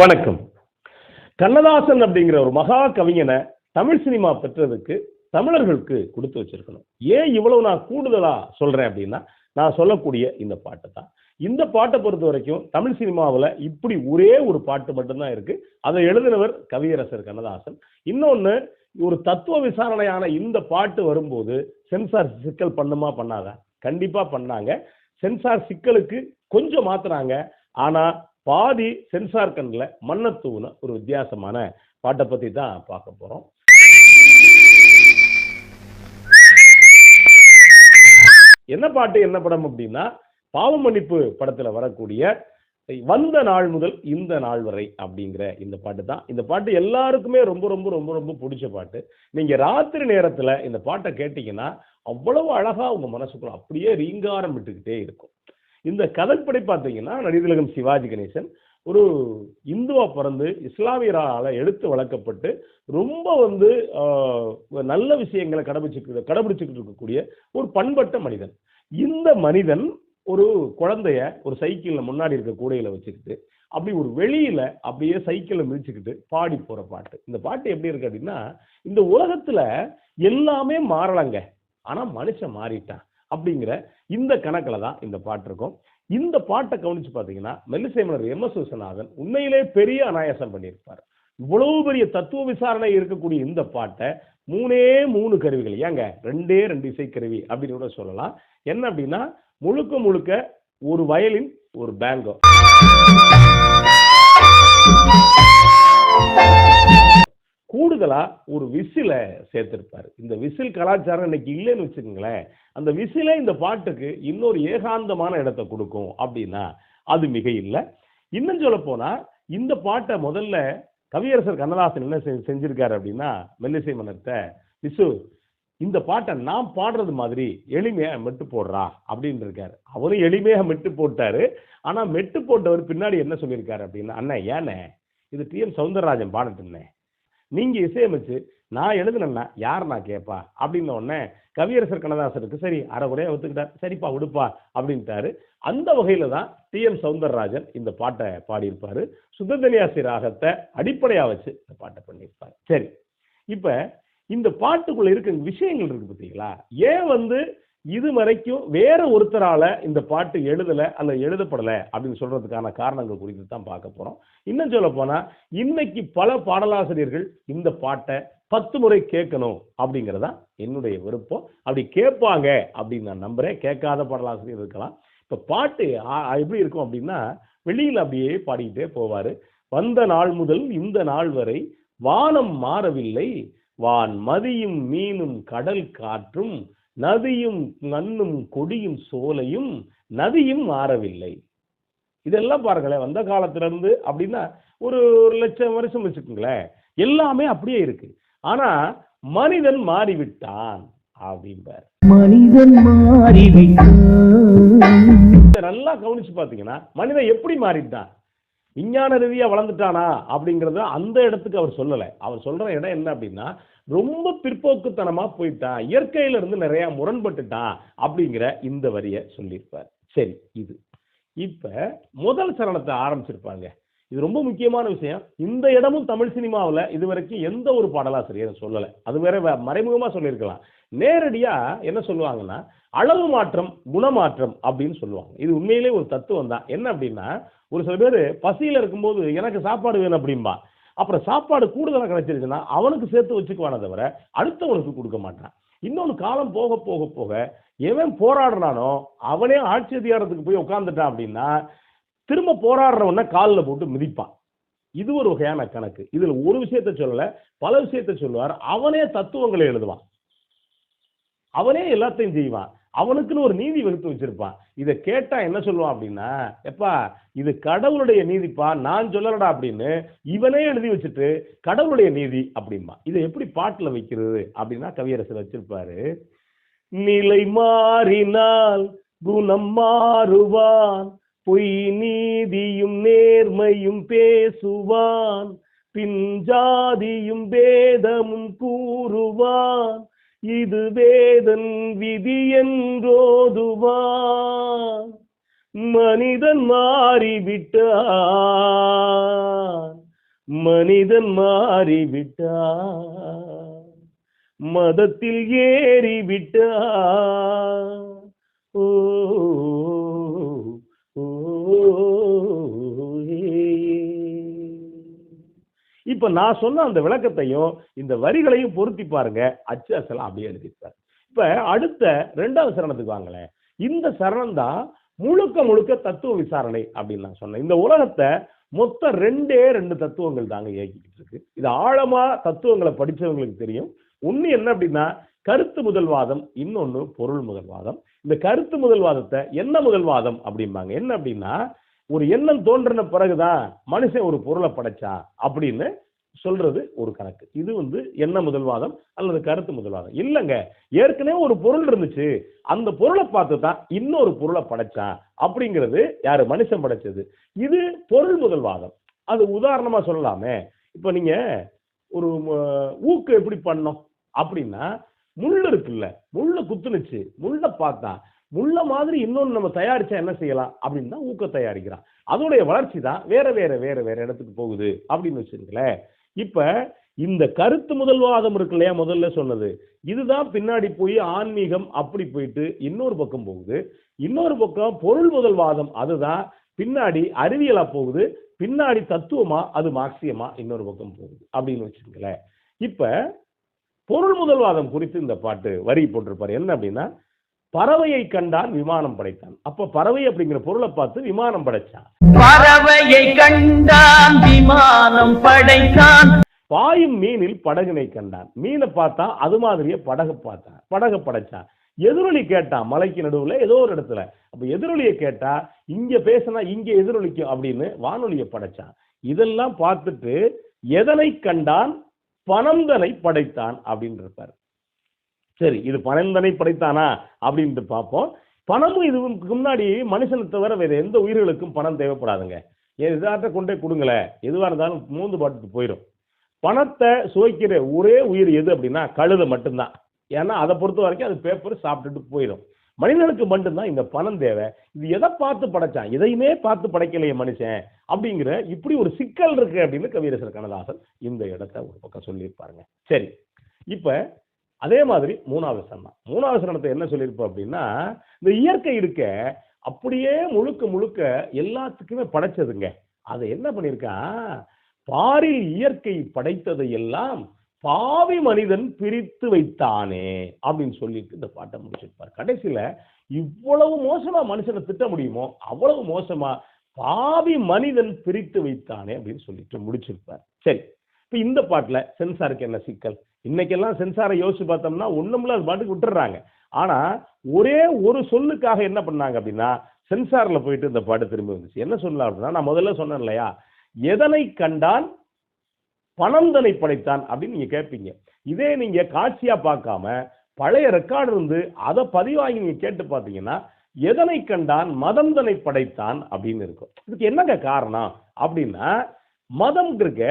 வணக்கம். கண்ணதாசன் அப்படிங்கிற ஒரு மகா கவிஞனை தமிழ் சினிமா பெற்றதுக்கு தமிழர்களுக்கு கொடுத்து வச்சிருக்கணும். ஏன் இவ்வளவு நான் கூடுதலா சொல்றேன் அப்படின்னா நான் சொல்லக்கூடிய இந்த பாட்டு தான். இந்த பாட்டை பொறுத்த வரைக்கும் தமிழ் சினிமாவில் இப்படி ஒரே ஒரு பாட்டு மட்டும்தான் இருக்கு. அதை எழுதினவர் கவியரசர் கண்ணதாசன். இன்னொன்று ஒரு தத்துவ விசாரணையான இந்த பாட்டு வரும்போது சென்சார் சிக்கல் பண்ணுமா பண்ணாதா? கண்டிப்பா பண்ணாங்க. சென்சார் சிக்கலுக்கு கொஞ்சம் மாத்துறாங்க ஆனா பாதி சென்சார் கண்ணில் மன்னத்தூன ஒரு வித்தியாசமான பாட்டை பற்றி தான் பார்க்க போகிறோம் என்ன பாட்டு என்ன படம் அப்படின்னா பாவ மன்னிப்பு வரக்கூடிய வந்த நாள் முதல் இந்த நாள் வரை அப்படிங்கிற இந்த பாட்டு தான். இந்த பாட்டு எல்லாருக்குமே ரொம்ப ரொம்ப ரொம்ப ரொம்ப பிடிச்ச பாட்டு. நீங்கள் ராத்திரி நேரத்தில் இந்த பாட்டை கேட்டிங்கன்னா அவ்வளவு அழகாக உங்கள் மனசுக்குள்ள அப்படியே ரீங்காரம் விட்டுக்கிட்டே இருக்கும். இந்த கதைப்படை பார்த்தீங்கன்னா நடிகலகம் சிவாஜி கணேசன் ஒரு இந்துவா பிறந்து இஸ்லாமியரால் எடுத்து வளர்க்கப்பட்டு ரொம்ப வந்து நல்ல விஷயங்களை கடைபிடிச்சு கடைபிடிச்சிக்கிட்டு இருக்கக்கூடிய ஒரு பண்பட்ட மனிதன். இந்த மனிதன் ஒரு குழந்தைய ஒரு சைக்கிளில் முன்னாடி இருக்க கூடையில வச்சுக்கிட்டு அப்படி ஒரு வெளியில அப்படியே சைக்கிளில் மிதிச்சுக்கிட்டு பாடி போற பாட்டு. இந்த பாட்டு எப்படி இருக்கு அப்படின்னா இந்த உலகத்துல எல்லாமே மாறலங்க. ஆனா மனுஷன் மாறிட்டான். அப்படிங்கிற இந்த கணக்கில் தான் இந்த பாட்டு இருக்கும். இந்த பாட்டை கவனிச்சு பார்த்தீங்கன்னா மெல்லிசைமலர் எம். எஸ். விஸ்வநாதன் உண்மையிலே பெரிய அனாயாசம் பண்ணியிருப்பார். இவ்வளவு பெரிய தத்துவ விசாரணை இருக்கக்கூடிய இந்த பாட்டை மூணே மூணு கருவிகள் ஏங்க ரெண்டே ரெண்டு இசைக்கருவி அப்படின்னு கூட சொல்லலாம். என்ன அப்படின்னா முழுக்க முழுக்க ஒரு வயலின் ஒரு பேங்கோ. கூடுதலாக ஒரு விசிலை சேர்த்துருப்பார். இந்த விசில் கலாச்சாரம் இன்னைக்கு இல்லைன்னு வச்சுக்கோங்களேன். அந்த விசிலே இந்த பாட்டுக்கு இன்னொரு ஏகாந்தமான இடத்த கொடுக்கும் அப்படின்னா அது மிக இல்லை இன்னும் சொல்ல போனால் இந்த பாட்டை முதல்ல கவியரசர் கண்ணதாசன் என்ன செஞ்சிருக்காரு அப்படின்னா மெல்லிசை மன்னர்த்த விசு இந்த பாட்டை நாம் பாடுறது மாதிரி எளிமையாக மெட்டு போடுறா அப்படின்னு இருக்காரு. அவரும் எளிமையாக மெட்டு போட்டாரு. ஆனால் மெட்டு போட்டவர் பின்னாடி என்ன சொல்லியிருக்காரு அப்படின்னா அண்ணா ஏண்ணே இது டி எம் சவுந்தரராஜன் பாடட்டுன்னே நீங்க இசையமைச்சு நான் எழுதுனேன்னா யார் நான் கேட்பா அப்படின்ன உடனே கவியரசர் கண்ணதாசருக்கு சரி அரைகுறையா ஒத்துக்கிட்டார். சரிப்பா விடுப்பா அப்படின்ட்டாரு. அந்த வகையில தான் டி எம் சவுந்தரராஜன் இந்த பாட்டை பாடியிருப்பாரு. சுத்ததனியாசி ராகத்தை அடிப்படையா வச்சு இந்த பாட்டை பண்ணியிருப்பார். சரி இப்ப இந்த பாட்டுக்குள்ள இருக்க விஷயங்கள் இருக்கு பார்த்தீங்களா ஏன் வந்து இது வரைக்கும் வேற ஒருத்தரால இந்த பாட்டு எழுதலை அல்ல எழுதப்படலை அப்படின்னு சொல்றதுக்கான காரணங்கள் குறித்து தான் பார்க்க போறோம். இன்னும் சொல்ல போனா இன்னைக்கு பல பாடலாசிரியர்கள் இந்த பாட்டை பத்து முறை கேட்கணும் அப்படிங்கறதா என்னுடைய விருப்பம். அப்படி கேட்பாங்க அப்படின்னு நான் நம்புறேன். கேட்காத பாடலாசிரியர் இருக்கலாம். இப்ப பாட்டு எப்படி இருக்கும் அப்படின்னா வெளியில் அப்படியே பாடிக்கிட்டே போவாரு. வந்த நாள் முதல் இந்த நாள் வரை வானம் மாறவில்லை. வான் மதியும் மீனும் கடல் காற்றும் நதியும் மண்ணும் கொடியும் சோலையும் நதியும் மாறவில்லை இதெல்லாம் பாருங்களேன் வந்த காலத்துல இருந்து அப்படின்னா ஒரு ஒரு லட்சம் வருஷம் வச்சுக்கோங்களேன். எல்லாமே அப்படியே இருக்கு. ஆனா மனிதன் மாறிவிட்டான் அப்படிம்பார். மனிதன் மாறிவிட்டான். நல்லா கவனிச்சு பாத்தீங்கன்னா மனிதன் எப்படி மாறிட்டான்? விஞ்ஞான ரீதியாக வளர்ந்துட்டானா அப்படிங்கிறத அந்த இடத்துக்கு அவர் சொல்லலை. அவர் சொல்கிற இடம் என்ன அப்படின்னா ரொம்ப பிற்போக்குத்தனமாக போயிட்டான் இயற்கையில இருந்து முரண்பட்டுட்டான் அப்படிங்கிற இந்த வரியை சொல்லியிருப்பார். சரி இது. இப்போ முதல் சரணத்தை ஆரம்பிச்சிருப்பாங்க. இது ரொம்ப முக்கியமான விஷயம். இந்த இடமும் தமிழ் சினிமாவில் இது வரைக்கும் எந்த ஒரு பாடலாசிரியரும் சொல்லலை. அது வேற வ- சொல்லியிருக்கலாம். நேரடியாக என்ன சொல்லுவாங்கன்னா அளவு மாற்றம் குணமாற்றம் அப்படின்னு சொல்லுவாங்க. இது உண்மையிலே ஒரு தத்துவம் தான். என்ன அப்படின்னா ஒரு சில பேர் பசியில் இருக்கும்போது எனக்கு சாப்பாடு வேணும் அப்படிம்பா. அப்புறம் சாப்பாடு கூடுதலாக கிடைச்சிருச்சுன்னா அவனுக்கு சேர்த்து வச்சுக்குவானே தவிர அடுத்தவனுக்கு கொடுக்க மாட்டான். இன்னொன்று காலம் போக போக போக எவன் போராடுறானோ அவனே ஆட்சி அதிகாரத்துக்கு போய் உட்காந்துட்டான் அப்படின்னா திரும்ப போராடுறவன காலில் போட்டு மிதிப்பான். இது ஒரு வகையான கணக்கு. இதில் ஒரு விஷயத்த சொல்லல பல விஷயத்த சொல்லுவார். அவனே தத்துவங்களை எழுதுவான். அவனே எல்லாத்தையும் செய்வான். அவனுக்குன்னு ஒரு நீதி வகுத்து வச்சிருப்பான். இதை கேட்டா என்ன சொல்லுவான் அப்படின்னா எப்பா இது கடவுளுடைய நீதிப்பா? நான் சொல்லலடா அப்படின்னு இவனே எழுதி வச்சுட்டு கடவுளுடைய நீதி அப்படின்பா இதை எப்படி பாட்டில் வைக்கிறது அப்படின்னா கவியரசர் வச்சிருப்பாரு. நிலை மாறினால் குணம் மாறுவான் பொய் நீதியும் நேர்மையும் பேசுவான் பின் ஜாதியும் பேதமும் கூறுவான் இது வேதன் விதி என்றோதுவா. மனிதன் மாறிவிட்டான் மனிதன் மாறிவிட்டான் மதத்தில் ஏறிவிட்டான் ஓ, இப்போ நான் சொன்ன அந்த விளக்கத்தையும் இந்த வரிகளையும் பொருத்தி பாருங்க. அச்சு அசலாம் அப்படியே எழுதியிருப்பார் இப்போ அடுத்த ரெண்டாவது சரணத்துக்கு வாங்களேன். இந்த சரணம் தான் முழுக்க முழுக்க தத்துவ விசாரணை அப்படின்னு நான் சொன்னேன். இந்த உலகத்தை மொத்தம் ரெண்டே ரெண்டு தத்துவங்கள் தாங்க இயக்கிக்கிட்டு இருக்கு. இது ஆழமா தத்துவங்களை படிச்சவங்களுக்கு தெரியும். ஒன்று என்ன அப்படின்னா கருத்து முதல்வாதம் இன்னொன்று பொருள் முதல்வாதம். இந்த கருத்து முதல்வாதத்தை என்ன முதல்வாதம் அப்படிம்பாங்க. என்ன அப்படின்னா ஒரு எண்ணம் தோன்றின பிறகுதான் மனுஷன் ஒரு பொருளை படைச்சா அப்படின்னு சொல்றது ஒரு கணக்கு. இது வந்து என்ன முதல்வாதம் அல்லது கருத்து முதல்வாதம் இல்லைங்க. ஏற்கனவே ஒரு பொருள் இருந்துச்சு. அந்த பொருளை பார்த்து தான் இன்னொரு பொருளை படைச்சான் அப்படிங்கிறது யாரு? மனுஷன் படைச்சது. இது பொருள் முதல்வாதம் அது உதாரணமா சொல்லலாமே. இப்போ நீங்க ஒரு ஊக்கு எப்படி பண்ணோம்? அப்படின்னா முள் இருக்குல்ல. முள்ள குத்துனுச்சு. முள்ள பார்த்தா முள்ள மாதிரி இன்னொன்று நம்ம தயாரிச்சா என்ன செய்யலாம்? அப்படின்னு தான் ஊக்க தயாரிக்கிறான். அதோடைய வளர்ச்சி தான் வேற வேற வேற வேற இடத்துக்கு போகுது அப்படின்னு வச்சுருங்களேன் இப்போ இந்த கருத்து முதல்வாதம் இருக்கு இல்லையா முதல்ல சொன்னது. இதுதான் பின்னாடி போய் ஆன்மீகம் அப்படி போயிட்டு இன்னொரு பக்கம் போகுது. இன்னொரு பக்கம் பொருள் முதல்வாதம் அதுதான். பின்னாடி அறிவியலா போகுது. பின்னாடி தத்துவமா அது மார்க்சியமா இன்னொரு பக்கம் போகுது. அப்படின்னு வச்சுங்களேன் இப்ப பொருள் முதல்வாதம் குறித்து இந்த பாட்டு வரி போட்டிருப்பார். என்ன அப்படின்னா பறவையை கண்டான் விமானம் படைத்தான். அப்ப பறவை அப்படிங்கிற பொருளை பார்த்து விமானம் படைச்சான் பறவையை கண்டான் விமானம் படைத்தான். பாயும் மீனில் படகினை கண்டான். மீனை பார்த்தா அது மாதிரியே படகு பார்த்தான். படகு படைச்சான் எதிரொலி கேட்டான் மலைக்கு நடுவுல ஏதோ ஒரு இடத்துல. அப்ப எதிரொலியை கேட்டா இங்க பேசினா இங்க எதிரொலிக்கும் அப்படின்னு வானொலியை படைச்சான். இதெல்லாம் பார்த்துட்டு எதனை கண்டான்? பனந்தனை படைத்தான் அப்படின்னு இருப்பார் சரி இது பனந்தனை படைத்தானா அப்படின்ட்டு பார்ப்போம். பணமும் இதுக்கு முன்னாடி மனுஷனை தவிர வேறு எந்த உயிர்களுக்கும் பணம் தேவைப்படாதுங்க. ஏன் இதாட்ட கொண்டே கொடுங்களேன் எதுவாக இருந்தாலும் மூந்து பாட்டுக்கு போயிடும் பணத்தை சுவைக்கிற ஒரே உயிர் எது அப்படின்னா கழுதை மட்டும்தான். ஏன்னா அதை பொறுத்த வரைக்கும் அது பேப்பர் சாப்பிட்டுட்டு போயிடும் மனிதனுக்கு மட்டும்தான் இந்த பணம் தேவை. இது எதை பார்த்து படைச்சான்? எதையுமே பார்த்து படைக்கலையே மனுஷன். அப்படிங்கிற இப்படி ஒரு சிக்கல் இருக்கு அப்படின்னு கவியரசர் கண்ணதாசன் இந்த இடத்த ஒரு பக்கம் சொல்லியிருப்பாருங்க. சரி இப்போ அதே மாதிரி மூணாவது சரணம் மூணாவது சரணத்தை என்ன சொல்லியிருப்போம் அப்படின்னா இந்த இயற்கை இருக்க அப்படியே முழுக்க முழுக்க எல்லாத்துக்குமே படைச்சதுங்க. அதை என்ன பண்ணியிருக்கான் பாரில் இயற்கை படைத்ததை எல்லாம் பாவி மனிதன் பிரித்து வைத்தானே அப்படின்னு சொல்லிட்டு இந்த பாட்டை முடிச்சிருப்பார். கடைசியில இவ்வளவு மோசமா மனுஷனை திட்ட முடியுமோ அவ்வளவு மோசமா பாவி மனிதன் பிரித்து வைத்தானே அப்படின்னு சொல்லிட்டு முடிச்சிருப்பார். சரி இப்ப இந்த பாட்டுல சென்சாருக்கு என்ன சிக்கல்? இன்னைக்கெல்லாம் சென்சாரை யோசிச்சு பார்த்தோம்னா ஒண்ணுமில்ல அது பாட்டுக்கு விட்டுறாங்க ஆனா ஒரே ஒரு சொல்லுக்காக என்ன பண்ணாங்க அப்படின்னா சென்சார்ல போயிட்டு இந்த பாட்டு திரும்பி வந்துச்சு. என்ன சொல்லலாம் அப்படின்னா நான் முதல்ல சொன்னேன் இல்லையா? எதனை கண்டான் பணம் தனை படைத்தான் அப்படின்னு நீங்க கேட்பீங்க. இதே நீங்க காட்சியா பார்க்காம பழைய ரெக்கார்டு இருந்து அதை பதிவாகி நீங்க கேட்டு பார்த்தீங்கன்னா எதனை கண்டான் மதம் தலை படைத்தான் அப்படின்னு இருக்கும். இதுக்கு என்னங்க காரணம் அப்படின்னா மதம் இருக்க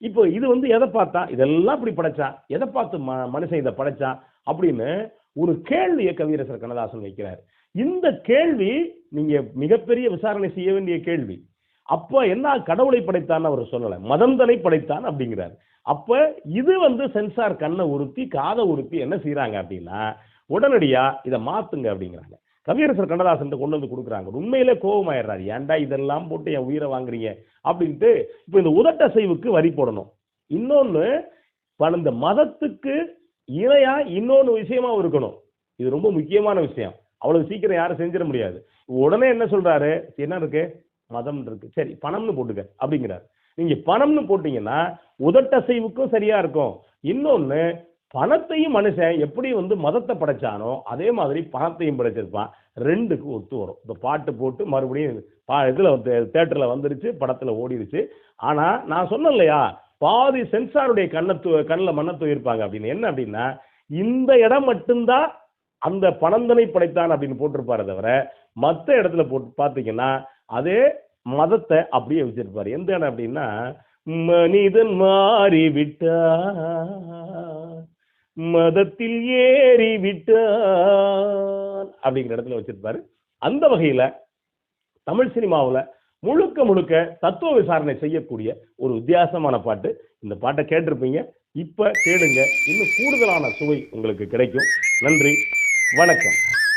இப்போ இது வந்து எதை பார்த்தா? இதெல்லாம் இப்படி படைச்சா? எதை பார்த்து ம மனுஷன் இதை படைச்சா? அப்படின்னு ஒரு கேள்வியை கவியரசர் கண்ணதாசன் வைக்கிறார். இந்த கேள்வி நீங்க மிகப்பெரிய விசாரணை செய்ய வேண்டிய கேள்வி. அப்ப என்ன கடவுளை படைத்தான் அவர் சொல்லல. மதந்தனை படைத்தான் அப்படிங்கிறார். அப்ப இது வந்து சென்சார் கண்ணை உறுத்தி காதை உறுத்தி என்ன செய்யறாங்க அப்படின்னா உடனடியா இதை மாத்துங்க அப்படிங்கிறாங்க. கவியரசர் கண்ணதாசன் கொண்டு வந்து கொடுக்குறாங்க. உண்மையிலே கோபமாயிடுறாரு. ஏன்டா இதெல்லாம் போட்டு என் உயிரை வாங்குறீங்க? அப்படின்ட்டு இப்போ இந்த உதட்டசைவுக்கு வரி போடணும். இன்னொன்று இந்த மதத்துக்கு இணையா இன்னொன்று விஷயமா இருக்கணும். இது ரொம்ப முக்கியமான விஷயம். அவ்வளவு சீக்கிரம் யாரும் செஞ்சிட முடியாது. உடனே என்ன சொல்றாரு? என்ன இருக்கு? மதம் இருக்கு. சரி பணம்னு போட்டுக்க அப்படிங்கிறார். நீங்க பணம்னு போட்டீங்கன்னா உதட்டசைவுக்கும் சரியா இருக்கும். இன்னொன்னு பணத்தையும் மனுஷன் எப்படி வந்து மதத்தை படைச்சானோ அதே மாதிரி பணத்தையும் படைச்சிருப்பான். ரெண்டுக்கு ஒத்து வரும். இந்த பாட்டு போட்டு மறுபடியும் பா இதில் தேட்டரில் வந்துருச்சு படத்தில் ஓடிடுச்சு ஆனால் நான் சொன்னேன் இல்லையா பாதி சென்சாருடைய கண்ணை கண்ணில் மண்ணை தூயிருப்பாங்க அப்படின்னு. என்ன அப்படின்னா இந்த இடம் மட்டும்தான் அந்த பணந்தனை படைத்தான் அப்படின்னு போட்டிருப்பாரு தவிர மற்ற இடத்துல போட்டு பார்த்தீங்கன்னா அதே மதத்தை அப்படியே வச்சிருப்பார். எந்த இடம் அப்படின்னா மனிதன் மாறி விட்டா மதத்தில் ஏறி விட்டான் அப்படிங்கிற இடத்துல வச்சிருப்பாரு. அந்த வகையில தமிழ் சினிமாவில் முழுக்க முழுக்க தத்துவ விசாரணை செய்யக்கூடிய ஒரு வித்தியாசமான பாட்டு. இந்த பாட்டை கேட்டிருப்பீங்க. இப்ப கேளுங்க. இன்னும் கூடுதலான சுவை உங்களுக்கு கிடைக்கும். நன்றி. வணக்கம்.